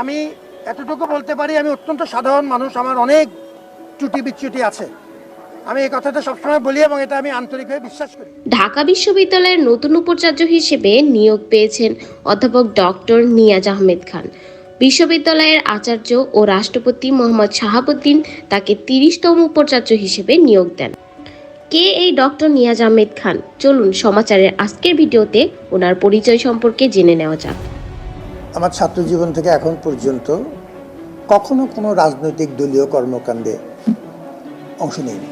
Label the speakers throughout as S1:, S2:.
S1: আমি এতটুকু বলতে পারি, আমি অত্যন্ত সাধারণ মানুষ, আমার অনেক ত্রুটি বিচ্যুতি আছে। আমি এই কথাটা সবসময় বলি এবং এটা আমি আন্তরিকভাবে বিশ্বাস করি।
S2: ঢাকা বিশ্ববিদ্যালয়ের নতুন উপাচার্য হিসেবে নিয়োগ পেয়েছেন অধ্যাপক ডক্টর নিয়াজ আহমেদ খান। বিশ্ববিদ্যালয়ের আচার্য ও রাষ্ট্রপতি মোহাম্মদ শাহাবুদ্দিন তাকে তিরিশতম উপাচার্য হিসেবে নিয়োগ দেন। কে এই ডক্টর নিয়াজ আহমেদ খান? চলুন সমাচারের আজকের ভিডিওতে ওনার পরিচয় সম্পর্কে জেনে নেওয়া যাক।
S1: আমার ছাত্র জীবন থেকে এখন পর্যন্ত কখনো কোনো রাজনৈতিক দলীয় কর্মকাণ্ডে অংশ নেইনি।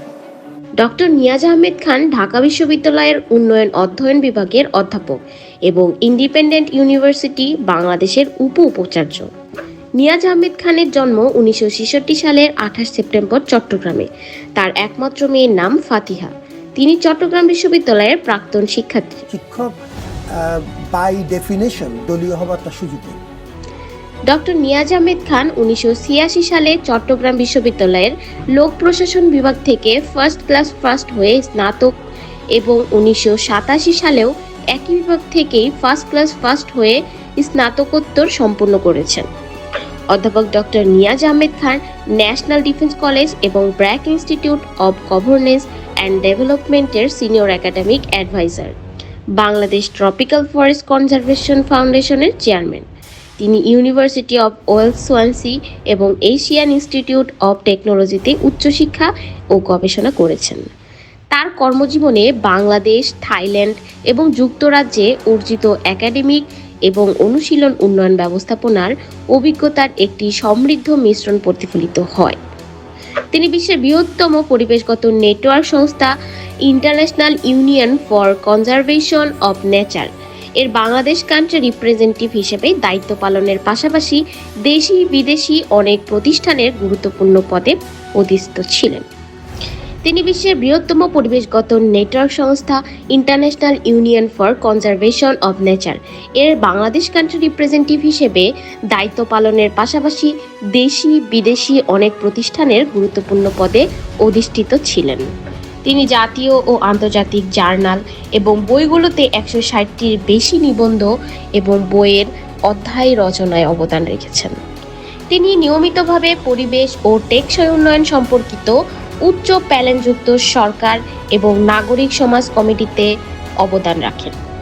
S2: ডক্টর নিয়াজ আহমেদ খান ঢাকা বিশ্ববিদ্যালয়ের উন্নয়ন অধ্যয়ন বিভাগের অধ্যাপক এবং ইন্ডিপেন্ডেন্ট ইউনিভার্সিটি বাংলাদেশের উপ উপাচার্য নিয়াজ আহমেদ খানের জন্ম উনিশশো ছেষট্টি সালের আঠাশ সেপ্টেম্বর চট্টগ্রামে। তার একমাত্র মেয়ের নাম ফাতিহা। তিনি চট্টগ্রাম বিশ্ববিদ্যালয়ের প্রাক্তন শিক্ষার্থী।
S1: শিক্ষক বাই ডেফিনেশন দলীয় হবার সুযোগ
S2: ডক্টর নিয়াজ আহমেদ খান উনিশশো ছিয়াশি সালে চট্টগ্রাম বিশ্ববিদ্যালয়ের লোক প্রশাসন বিভাগ থেকে ফার্স্ট ক্লাস ফার্স্ট হয়ে স্নাতক এবং উনিশশো সাতাশি সালেও একই বিভাগ থেকেই ফার্স্ট ক্লাস ফার্স্ট হয়ে স্নাতকোত্তর সম্পূর্ণ করেছেন। অধ্যাপক doctor Niaz Ahmed Khan national defence college এবং BRAC institute of governance and ডেভেলপমেন্টের senior academic adviser. Bangladesh tropical forest conservation ফাউন্ডেশনের চেয়ারম্যান। তিনি ইউনিভার্সিটি অব ওয়েলস সোয়ানসি এবং এশিয়ান ইনস্টিটিউট অব টেকনোলজিতে উচ্চশিক্ষা ও গবেষণা করেছেন। তার কর্মজীবনে বাংলাদেশ, থাইল্যান্ড এবং যুক্তরাজ্যে অর্জিত একাডেমিক এবং অনুশীলন উন্নয়ন ব্যবস্থাপনার অভিজ্ঞতার একটি সমৃদ্ধ মিশ্রণ প্রতিফলিত হয়। তিনি বিশ্বের বৃহত্তম পরিবেশগত নেটওয়ার্ক সংস্থা international union for conservation of nature. এর বাংলাদেশ কান্ট্রি রিপ্রেজেন্টেটিভ হিসেবে দায়িত্ব পালনের পাশাপাশি দেশি বিদেশি অনেক প্রতিষ্ঠানের গুরুত্বপূর্ণ পদে অধিষ্ঠিত ছিলেন। তিনি বিশ্বের বৃহত্তম পরিবেশগত নেটওয়ার্ক সংস্থা international union for conservation of nature. এর বাংলাদেশ কান্ট্রি রিপ্রেজেন্টেটিভ হিসেবে দায়িত্ব পালনের পাশাপাশি দেশি, বিদেশি অনেক প্রতিষ্ঠানের গুরুত্বপূর্ণ পদে অধিষ্ঠিত ছিলেন। তিনি জাতীয় ও আন্তর্জাতিক জার্নাল এবং বইগুলোতে একশো ষাটটির বেশি নিবন্ধ এবং বইয়ের অধ্যায় রচনায় অবদান রেখেছেন। তিনি নিয়মিতভাবে পরিবেশ ও টেকসই উন্নয়ন সম্পর্কিত উচ্চ প্যালেনযুক্ত সরকার এবং নাগরিক সমাজ কমিটিতে অবদান রাখেন।